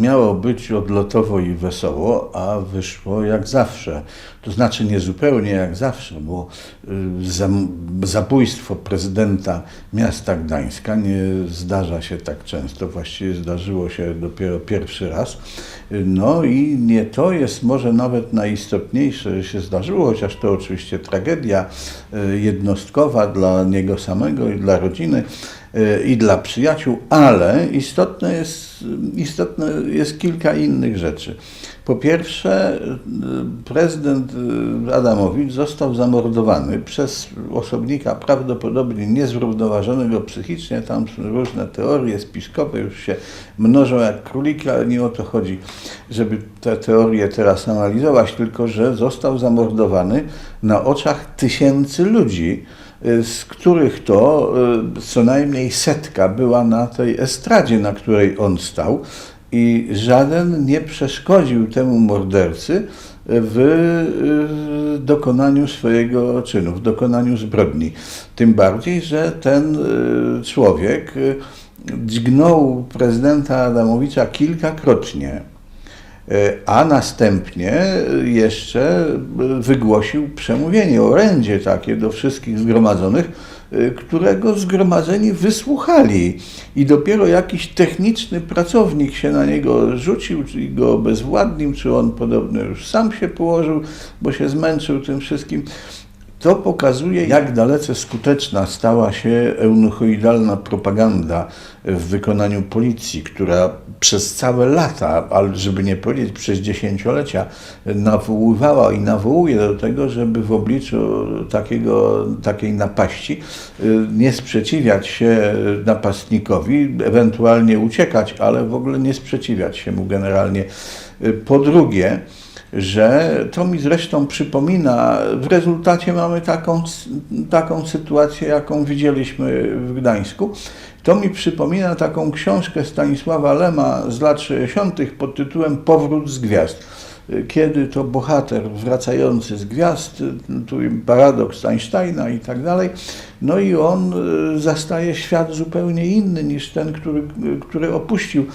miało być odlotowo i wesoło, a wyszło jak zawsze. To znaczy nie zupełnie jak zawsze, bo y, zabójstwo prezydenta miasta Gdańska nie zdarza się tak często, właściwie zdarzyło się dopiero pierwszy raz. No i nie to jest może nawet najistotniejsze, że się zdarzyło, chociaż to oczywiście tragedia y, jednostkowa dla niego samego i dla rodziny i dla przyjaciół, ale istotne jest, istotne jest kilka innych rzeczy. Po pierwsze, y, prezydent y, Adamowicz został zamordowany przez osobnika prawdopodobnie niezrównoważonego psychicznie. Tam różne teorie spiskowe, już się mnożą jak króliki, ale nie o to chodzi, żeby te teorie teraz analizować, tylko że został zamordowany na oczach tysięcy ludzi y, z których to y, co najmniej setka była na tej estradzie, na której on stał i żaden nie przeszkodził temu mordercy w y, dokonaniu swojego czynu, w dokonaniu zbrodni. Tym bardziej, że ten y, człowiek y, dźgnął prezydenta Adamowicza kilkakrotnie. E, a następnie jeszcze wygłosił przemówienie, orędzie takie do wszystkich zgromadzonych, e, którego zgromadzeni wysłuchali. I dopiero jakiś techniczny pracownik się na niego rzucił, czy go obezwładnił, czy on podobno już sam się położył, bo się zmęczył tym wszystkim. To pokazuje, jak dalece skuteczna stała się eunuchoidalna propaganda w wykonaniu policji, która przez całe lata, ale żeby nie powiedzieć przez dziesięciolecia, nawoływała i nawołuje do tego, żeby w obliczu takiego, takiej napaści y, nie sprzeciwiać się napastnikowi, ewentualnie uciekać, ale w ogóle nie sprzeciwiać się mu generalnie. Y, Po drugie, że to mi zresztą przypomina, w rezultacie mamy taką, taką sytuację, jaką widzieliśmy w Gdańsku. To mi przypomina taką książkę Stanisława Lema z lat 60. pod tytułem Powrót z gwiazd. Kiedy to bohater wracający z gwiazd, tu paradoks Einsteina i tak dalej, no i on y, zastaje świat zupełnie inny niż ten, który, który opuścił.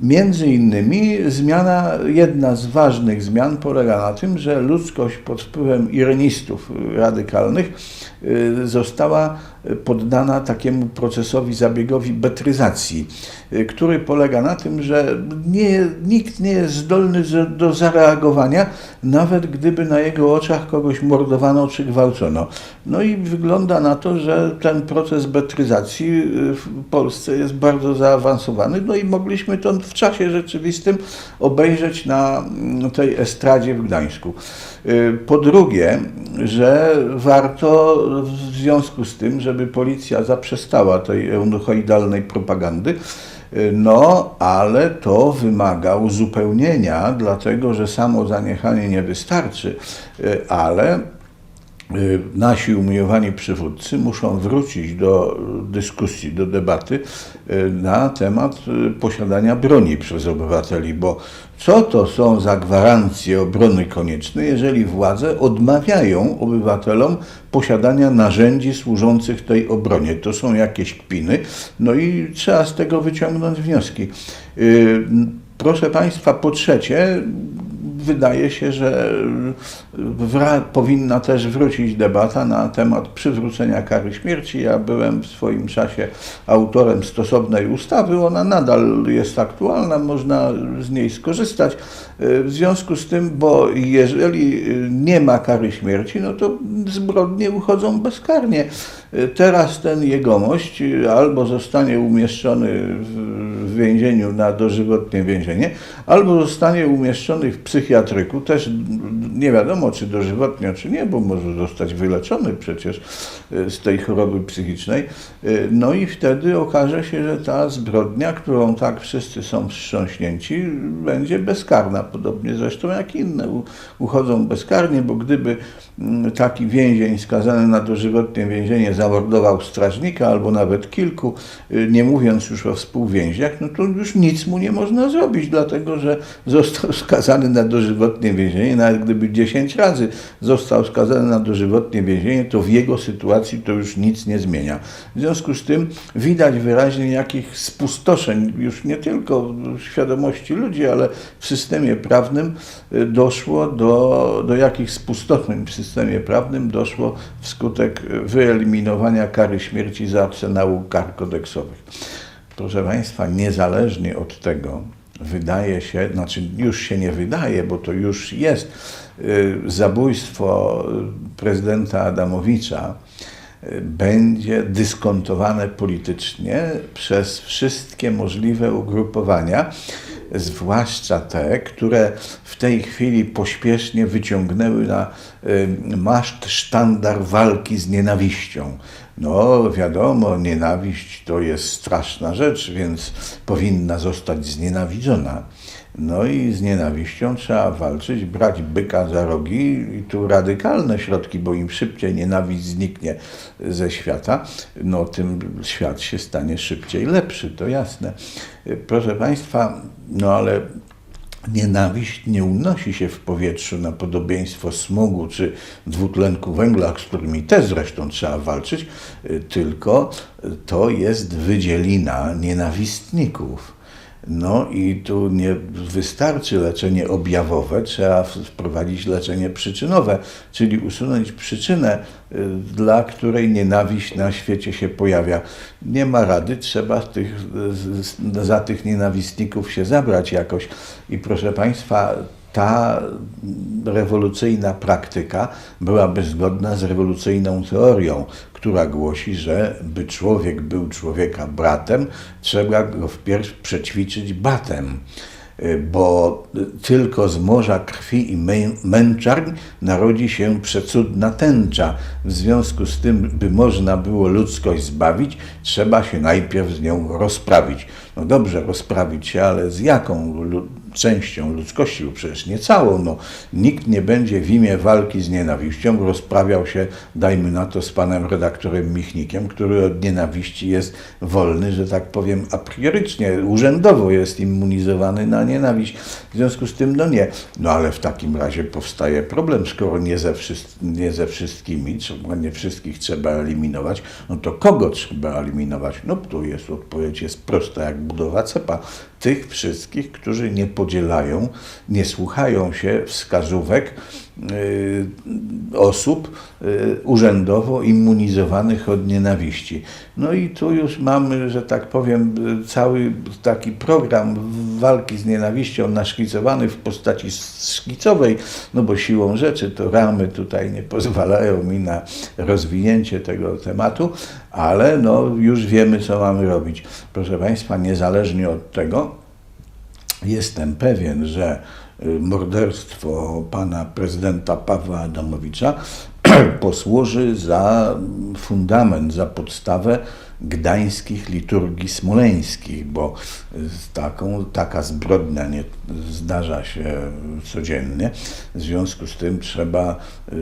Między innymi zmiana, jedna z ważnych zmian polega na tym, że ludzkość pod wpływem irenistów radykalnych y, została poddana takiemu procesowi, zabiegowi betryzacji, y, który polega na tym, że nie, nikt nie jest zdolny do zareagowania, nawet gdyby na jego oczach kogoś mordowano czy gwałcono. No i wygląda na to, że ten proces betryzacji y, w Polsce jest bardzo zaawansowany, no i mogliśmy to w czasie rzeczywistym obejrzeć na tej estradzie w Gdańsku. Y, Po drugie, że warto w związku z tym, żeby policja zaprzestała tej eunuchoidalnej propagandy, y, no, ale to wymaga uzupełnienia, dlatego że samo zaniechanie nie wystarczy, y, ale nasi umiłowani przywódcy muszą wrócić do dyskusji, do debaty y, na temat y, posiadania broni przez obywateli, bo co to są za gwarancje obrony koniecznej, jeżeli władze odmawiają obywatelom posiadania narzędzi służących tej obronie? To są jakieś kpiny, no i trzeba z tego wyciągnąć wnioski. Y, Proszę Państwa, po trzecie, wydaje się, że wra- powinna też wrócić debata na temat przywrócenia kary śmierci. Ja byłem w swoim czasie autorem stosownej ustawy. Ona nadal jest aktualna, można z niej skorzystać. W związku z tym, bo jeżeli nie ma kary śmierci, no to zbrodnie uchodzą bezkarnie. Teraz ten jegomość albo zostanie umieszczony w więzieniu na dożywotnie więzienie, albo zostanie umieszczony w psychiatryku, też nie wiadomo czy dożywotnio, czy nie, bo może zostać wyleczony przecież e, z tej choroby psychicznej. E, No i wtedy okaże się, że ta zbrodnia, którą tak wszyscy są wstrząśnięci, będzie bezkarna, podobnie zresztą jak inne uchodzą bezkarnie, bo gdyby mm, taki więzień skazany na dożywotnie więzienie zamordował strażnika albo nawet kilku, y, nie mówiąc już o współwięźniach, no no to już nic mu nie można zrobić, dlatego że został skazany na dożywotnie więzienie. Nawet gdyby 10 razy został skazany na dożywotnie więzienie, to w jego sytuacji to już nic nie zmienia. W związku z tym widać wyraźnie, jakich spustoszeń już nie tylko w świadomości ludzi, ale w systemie prawnym y, doszło do, do jakich spustoszeń w systemie prawnym doszło wskutek wyeliminowania kary śmierci z arsenału kar kodeksowych. Proszę Państwa, niezależnie od tego, wydaje się, znaczy już się nie wydaje, bo to już jest, y, zabójstwo prezydenta Adamowicza y, będzie dyskontowane politycznie przez wszystkie możliwe ugrupowania, zwłaszcza te, które w tej chwili pośpiesznie wyciągnęły na y, maszt sztandar walki z nienawiścią. No, wiadomo, nienawiść to jest straszna rzecz, więc powinna zostać znienawidzona. No i z nienawiścią trzeba walczyć, brać byka za rogi i tu radykalne środki, bo im szybciej nienawiść zniknie ze świata, no tym świat się stanie szybciej lepszy, to jasne. Proszę Państwa, no ale Nienawiść nie unosi się w powietrzu na podobieństwo smogu czy dwutlenku węgla, z którymi też zresztą trzeba walczyć, tylko to jest wydzielina nienawistników. No i tu nie wystarczy leczenie objawowe, trzeba wprowadzić leczenie przyczynowe, czyli usunąć przyczynę, y, dla której nienawiść na świecie się pojawia. Nie ma rady, trzeba tych, za tych nienawistników się zabrać jakoś. I proszę Państwa, ta rewolucyjna praktyka byłaby zgodna z rewolucyjną teorią, która głosi, że by człowiek był człowieka bratem, trzeba go wpierw przećwiczyć batem bo tylko z morza krwi i męczarń narodzi się przecudna tęcza. W związku z tym, by można było ludzkość zbawić, trzeba się najpierw z nią rozprawić. No dobrze, rozprawić się, ale z jaką częścią ludzkości, bo przecież nie całą. No, nikt nie będzie w imię walki z nienawiścią rozprawiał się, dajmy na to, z panem redaktorem Michnikiem, który od nienawiści jest wolny, że tak powiem, a priorycznie, urzędowo jest immunizowany na nienawiść. W związku z tym, no nie. No ale w takim razie powstaje problem, skoro nie ze, nie ze wszystkimi, nie wszystkich trzeba eliminować, no to kogo trzeba eliminować? No tu jest odpowiedź, jest prosta jak budowa cepa. Tych wszystkich, którzy nie podzielają, nie słuchają się wskazówek osób y, urzędowo immunizowanych od nienawiści. No i tu już mamy, że tak powiem, cały taki program walki z nienawiścią naszkicowany w postaci szkicowej, no bo siłą rzeczy to ramy tutaj nie pozwalają mi na rozwinięcie tego tematu, ale no już wiemy, co mamy robić. Proszę Państwa, niezależnie od tego, jestem pewien, że y, morderstwo pana prezydenta Pawła Adamowicza posłuży za fundament, za podstawę gdańskich liturgii smoleńskich, bo taką, taka zbrodnia nie zdarza się codziennie. W związku z tym trzeba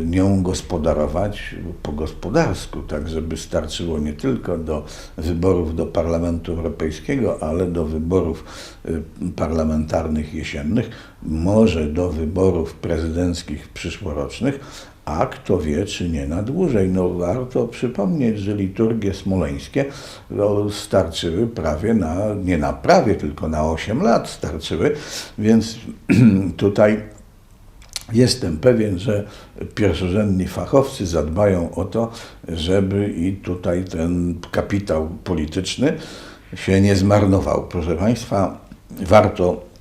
nią gospodarować po gospodarsku, tak żeby starczyło nie tylko do wyborów do Parlamentu Europejskiego, ale do wyborów y, parlamentarnych jesiennych, może do wyborów prezydenckich przyszłorocznych, a kto wie, czy nie na dłużej. No warto przypomnieć, że liturgie smoleńskie no, starczyły prawie na, nie na prawie, tylko na 8 lat starczyły, więc tutaj jestem pewien, że pierwszorzędni fachowcy zadbają o to, żeby i tutaj ten kapitał polityczny się nie zmarnował. Proszę Państwa, warto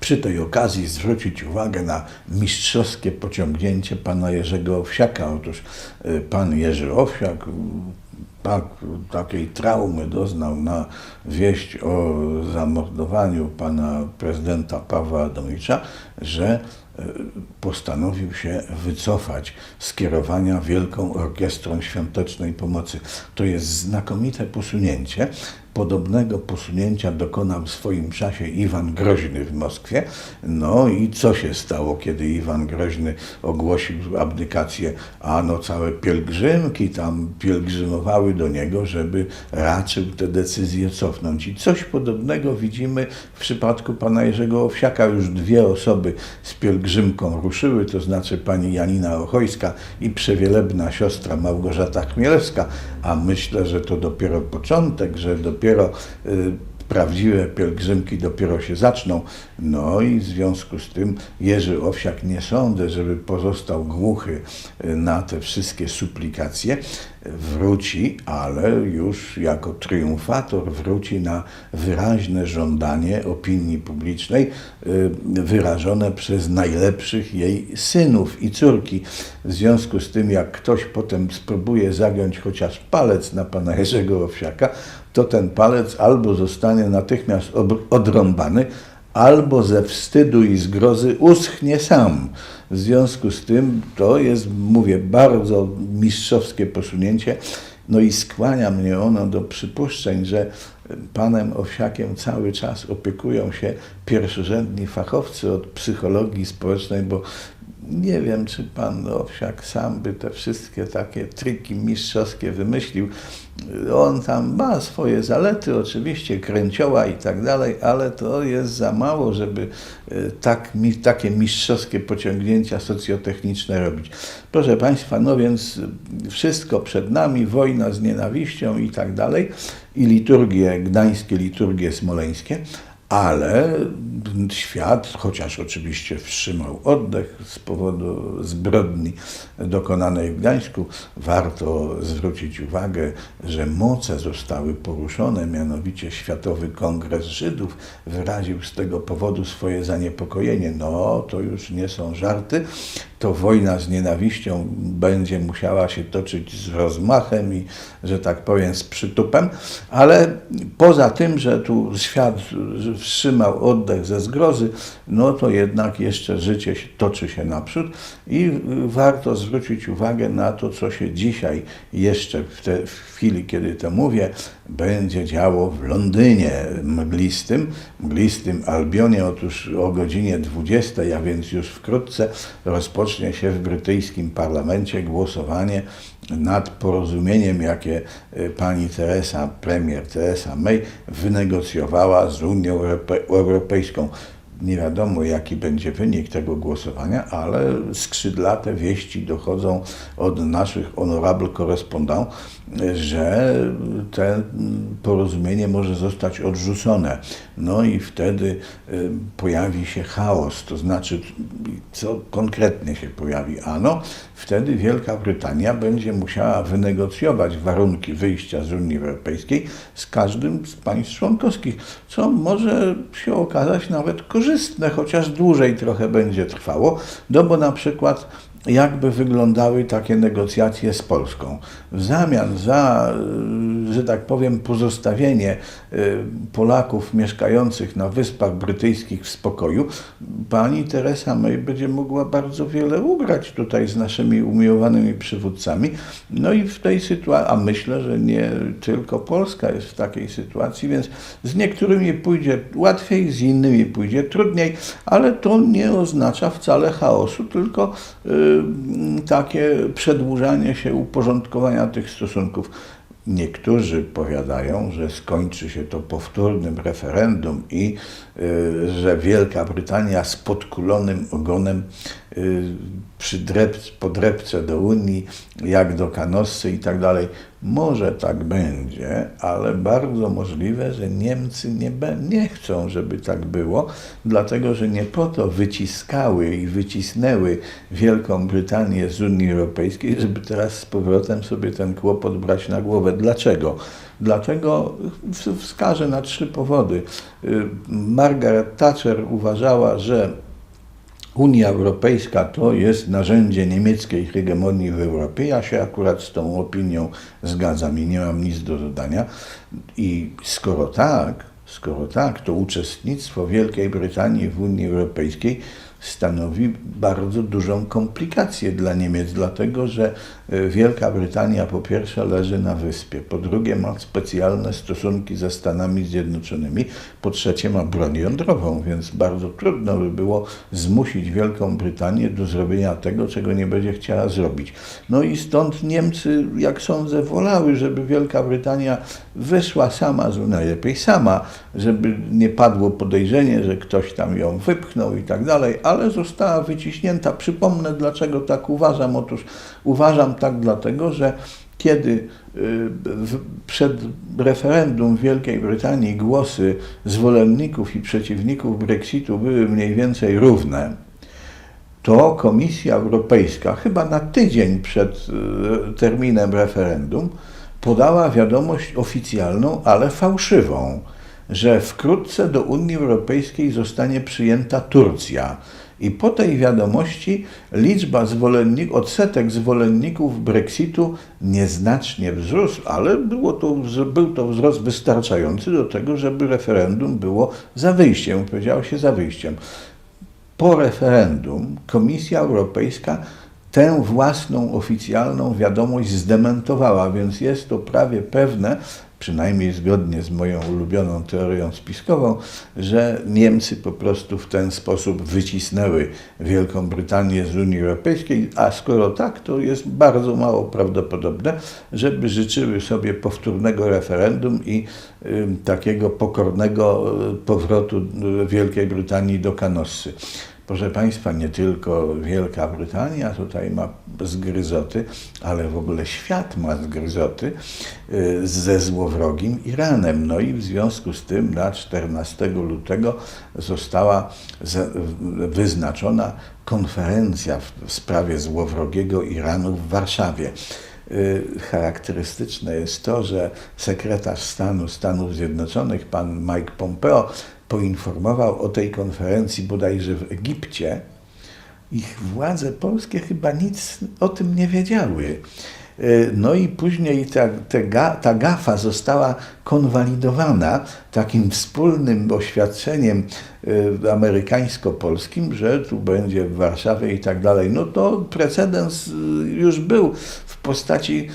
przy tej okazji zwrócić uwagę na mistrzowskie pociągnięcie pana Jerzego Owsiaka. Otóż y, pan Jerzy Owsiak tak, takiej traumy doznał na wieść o zamordowaniu pana prezydenta Pawła Adamowicza, że y, postanowił się wycofać z kierowania Wielką Orkiestrą Świątecznej Pomocy. To jest znakomite posunięcie, Podobnego posunięcia dokonał w swoim czasie Iwan Groźny w Moskwie. No i co się stało, kiedy Iwan Groźny ogłosił abdykację? A no całe pielgrzymki tam pielgrzymowały do niego, żeby raczył te decyzje cofnąć. I coś podobnego widzimy w przypadku pana Jerzego Owsiaka. Już dwie osoby z pielgrzymką ruszyły, to znaczy pani Janina Ochojska i przewielebna siostra Małgorzata Chmielewska, a myślę, że to dopiero początek, że dopiero y, prawdziwe pielgrzymki dopiero się zaczną. No i w związku z tym Jerzy Owsiak nie sądzę, żeby pozostał głuchy y, na te wszystkie suplikacje. Wróci, ale już jako triumfator wróci na wyraźne żądanie opinii publicznej y, wyrażone przez najlepszych jej synów i córki. W związku z tym, jak ktoś potem spróbuje zagiąć chociaż palec na pana Jerzego Owsiaka, to ten palec albo zostanie natychmiast odrąbany, albo ze wstydu i zgrozy uschnie sam. W związku z tym to jest, mówię, bardzo mistrzowskie posunięcie. No i skłania mnie ono do przypuszczeń, że panem Owsiakiem cały czas opiekują się pierwszorzędni fachowcy od psychologii społecznej, bo nie wiem, czy pan Owsiak sam by te wszystkie takie triki mistrzowskie wymyślił. On tam ma swoje zalety, oczywiście, kręcioła i tak dalej, ale to jest za mało, żeby e, tak, mi, takie mistrzowskie pociągnięcia socjotechniczne robić. Proszę Państwa, no więc wszystko przed nami, wojna z nienawiścią i tak dalej, i liturgie gdańskie, liturgie smoleńskie, ale świat, chociaż oczywiście wstrzymał oddech z powodu zbrodni dokonanej w Gdańsku, warto zwrócić uwagę, że moce zostały poruszone, mianowicie Światowy Kongres Żydów wyraził z tego powodu swoje zaniepokojenie. No, to już nie są żarty, to wojna z nienawiścią będzie musiała się toczyć z rozmachem i, że tak powiem, z przytupem, ale poza tym, że tu świat wstrzymał oddech ze zgrozy, no to jednak jeszcze życie toczy się naprzód. I warto zwrócić uwagę na to, co się dzisiaj jeszcze w, te, w chwili, kiedy to mówię, będzie działo w Londynie mglistym, mglistym Albionie. Otóż o godzinie 20, a więc już wkrótce rozpocznie się w brytyjskim parlamencie głosowanie nad porozumieniem, jakie y, pani Teresa, premier Teresa May wynegocjowała z Unią Europe- Europejską. Nie wiadomo, jaki będzie wynik tego głosowania, ale skrzydlate wieści dochodzą od naszych honorable correspondent, że to porozumienie może zostać odrzucone. No i wtedy y, pojawi się chaos, to znaczy, co konkretnie się pojawi? Ano, wtedy Wielka Brytania będzie musiała wynegocjować warunki wyjścia z Unii Europejskiej z każdym z państw członkowskich, co może się okazać nawet korzystne, chociaż dłużej trochę będzie trwało, no bo na przykład jakby wyglądały takie negocjacje z Polską. W zamian za, y, że tak powiem, pozostawienie y, Polaków mieszkających na Wyspach Brytyjskich w spokoju, pani Teresa May będzie mogła bardzo wiele ugrać tutaj z naszymi umiłowanymi przywódcami. No i w tej sytuacji, a myślę, że nie tylko Polska jest w takiej sytuacji, więc z niektórymi pójdzie łatwiej, z innymi pójdzie trudniej, ale to nie oznacza wcale chaosu, tylko y, takie przedłużanie się uporządkowania tych stosunków. Niektórzy powiadają, że skończy się to powtórnym referendum i y, że Wielka Brytania z podkulonym ogonem y, przydrep, podrepce do Unii, jak do kanosy i tak dalej. Może tak będzie, ale bardzo możliwe, że Niemcy nie, nie chcą, żeby tak było, dlatego że nie po to wyciskały i wycisnęły Wielką Brytanię z Unii Europejskiej, żeby teraz z powrotem sobie ten kłopot brać na głowę. Dlaczego? Dlatego wskażę na trzy powody. Y, Margaret Thatcher uważała, że Unia Europejska to jest narzędzie niemieckiej hegemonii w Europie. Ja się akurat z tą opinią zgadzam i nie mam nic do dodania. I skoro tak, skoro tak, to uczestnictwo Wielkiej Brytanii w Unii Europejskiej stanowi bardzo dużą komplikację dla Niemiec, dlatego że y, Wielka Brytania po pierwsze leży na wyspie, po drugie ma specjalne stosunki ze Stanami Zjednoczonymi, po trzecie ma broń jądrową, więc bardzo trudno by było zmusić Wielką Brytanię do zrobienia tego, czego nie będzie chciała zrobić. No i stąd Niemcy, jak sądzę, wolały, żeby Wielka Brytania wyszła sama, najlepiej sama, żeby nie padło podejrzenie, że ktoś tam ją wypchnął i tak dalej, ale została wyciśnięta. Przypomnę, dlaczego tak uważam. Otóż uważam tak dlatego, że kiedy y, przed referendum w Wielkiej Brytanii głosy zwolenników i przeciwników Brexitu były mniej więcej równe, to Komisja Europejska chyba na tydzień przed y, terminem referendum podała wiadomość oficjalną, ale fałszywą, że wkrótce do Unii Europejskiej zostanie przyjęta Turcja. I po tej wiadomości liczba zwolenników, odsetek zwolenników Brexitu nieznacznie wzrósł, ale było to, był to wzrost wystarczający do tego, żeby referendum było za wyjściem, powiedziało się za wyjściem po referendum Komisja Europejska tę własną oficjalną wiadomość zdementowała, więc jest to prawie pewne, przynajmniej zgodnie z moją ulubioną teorią spiskową, że Niemcy po prostu w ten sposób wycisnęły Wielką Brytanię z Unii Europejskiej, a skoro tak, to jest bardzo mało prawdopodobne, żeby życzyły sobie powtórnego referendum i y, takiego pokornego y, powrotu y, Wielkiej Brytanii do Kanossy. Proszę Państwa, nie tylko Wielka Brytania tutaj ma zgryzoty, ale w ogóle świat ma zgryzoty y, ze złowrogim Iranem. No i w związku z tym na 14 lutego została wyznaczona konferencja w w sprawie złowrogiego Iranu w Warszawie. Y, Charakterystyczne jest to, że sekretarz stanu Stanów Zjednoczonych, pan Mike Pompeo, poinformował o tej konferencji bodajże w Egipcie. Ich władze polskie chyba nic o tym nie wiedziały. Y, No i później ta, te ga, ta gafa została konwalidowana takim wspólnym oświadczeniem y, amerykańsko-polskim, że tu będzie w Warszawie i tak dalej. No to precedens y, już był w postaci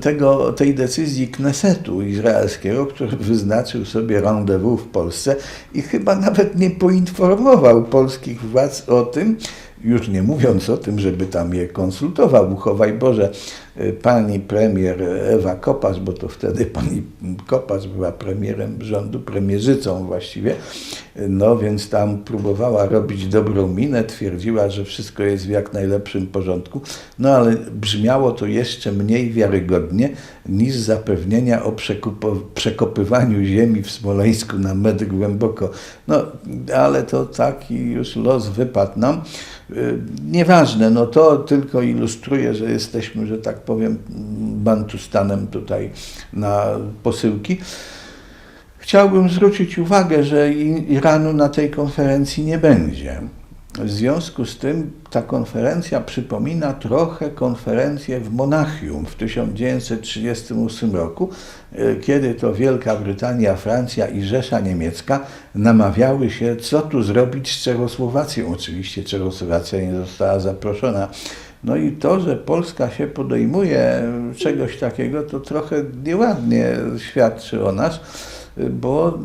tego, tej decyzji Knesetu izraelskiego, który wyznaczył sobie rendezvous w Polsce i chyba nawet nie poinformował polskich władz o tym, już nie mówiąc o tym, żeby tam je konsultował, uchowaj Boże, y, pani premier Ewa Kopacz, bo to wtedy pani Kopacz była premierem rządu, premierzycą właściwie, no więc tam próbowała robić dobrą minę, twierdziła, że wszystko jest w jak najlepszym porządku, no ale brzmiało to jeszcze mniej wiarygodnie niż zapewnienia o przekopywaniu ziemi w Smoleńsku na metr głęboko. No ale to taki już los wypadł nam. Y, Nieważne, no to tylko ilustruje, że jesteśmy, że tak powiem, bantustanem tutaj na posyłki. Chciałbym zwrócić uwagę, że Iranu na tej konferencji nie będzie. W związku z tym ta konferencja przypomina trochę konferencję w Monachium w 1938 roku, e, kiedy to Wielka Brytania, Francja i Rzesza Niemiecka namawiały się, co tu zrobić z Czechosłowacją. Oczywiście Czechosłowacja nie została zaproszona. No i to, że Polska się podejmuje czegoś takiego, to trochę nieładnie świadczy o nas bo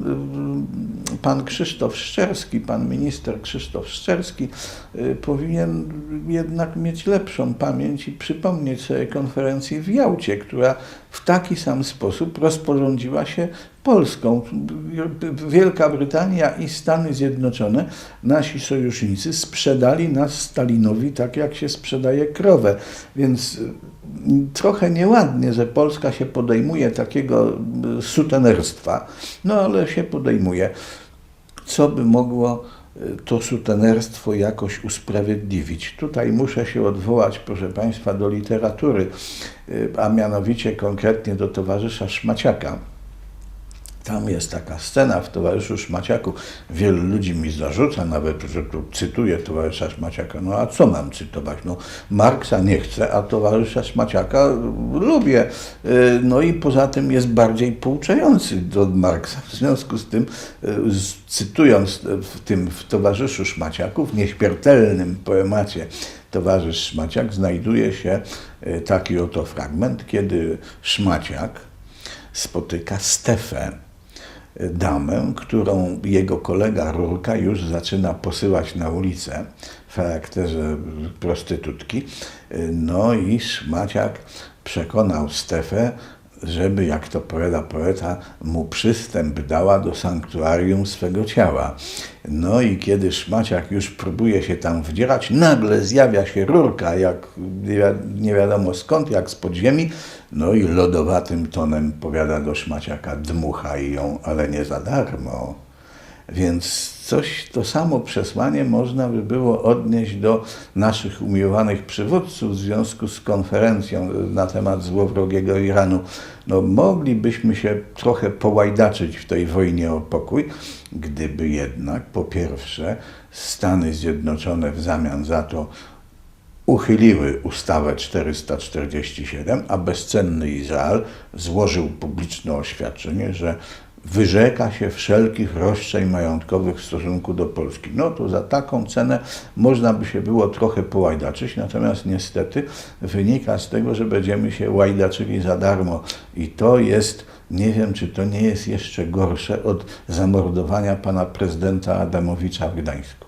y, pan Krzysztof Szczerski, pan minister Krzysztof Szczerski y, powinien jednak mieć lepszą pamięć i przypomnieć sobie konferencji w Jałcie, która w taki sam sposób rozporządziła się Polską. Wielka Brytania i Stany Zjednoczone, nasi sojusznicy, sprzedali nas Stalinowi tak, jak się sprzedaje krowę. Więc y, trochę nieładnie, że Polska się podejmuje takiego y, sutenerstwa, no ale się podejmuje. Co by mogło y, to sutenerstwo jakoś usprawiedliwić? Tutaj muszę się odwołać, proszę Państwa, do literatury, y, a mianowicie konkretnie do towarzysza Szmaciaka Tam jest taka scena w Towarzyszu Szmaciaku. Wielu ludzi mi zarzuca nawet, że tu cytuję Towarzysza Szmaciaka. No a co mam cytować? No Marksa nie chcę, a Towarzysza Szmaciaka lubię. Y, No i poza tym jest bardziej pouczający od Marksa. W związku z tym, y, cytując w tym w Towarzyszu Szmaciaku, w nieśmiertelnym poemacie Towarzysz Szmaciak, znajduje się y, taki oto fragment, kiedy Szmaciak spotyka Stefę, damę, którą jego kolega Rurka już zaczyna posyłać na ulicę w charakterze prostytutki. No i Szmaciak przekonał Stefę, żeby, jak to powiada poeta, mu przystęp dała do sanktuarium swego ciała. No i kiedy Szmaciak już próbuje się tam wdzierać, nagle zjawia się rurka, jak nie wi- nie wiadomo skąd, jak z podziemi, no i lodowatym tonem powiada do Szmaciaka, dmuchaj ją, ale nie za darmo. Więc coś, to samo przesłanie można by było odnieść do naszych umiłowanych przywódców w związku z konferencją na temat złowrogiego Iranu. No, moglibyśmy się trochę połajdaczyć w tej wojnie o pokój, gdyby jednak po pierwsze Stany Zjednoczone w zamian za to uchyliły ustawę 447, a bezcenny Izrael złożył publiczne oświadczenie, że wyrzeka się wszelkich roszczeń majątkowych w stosunku do Polski. No to za taką cenę można by się było trochę połajdaczyć, natomiast niestety wynika z tego, że będziemy się łajdaczyli za darmo i to jest, nie wiem czy to nie jest jeszcze gorsze od zamordowania pana prezydenta Adamowicza w Gdańsku.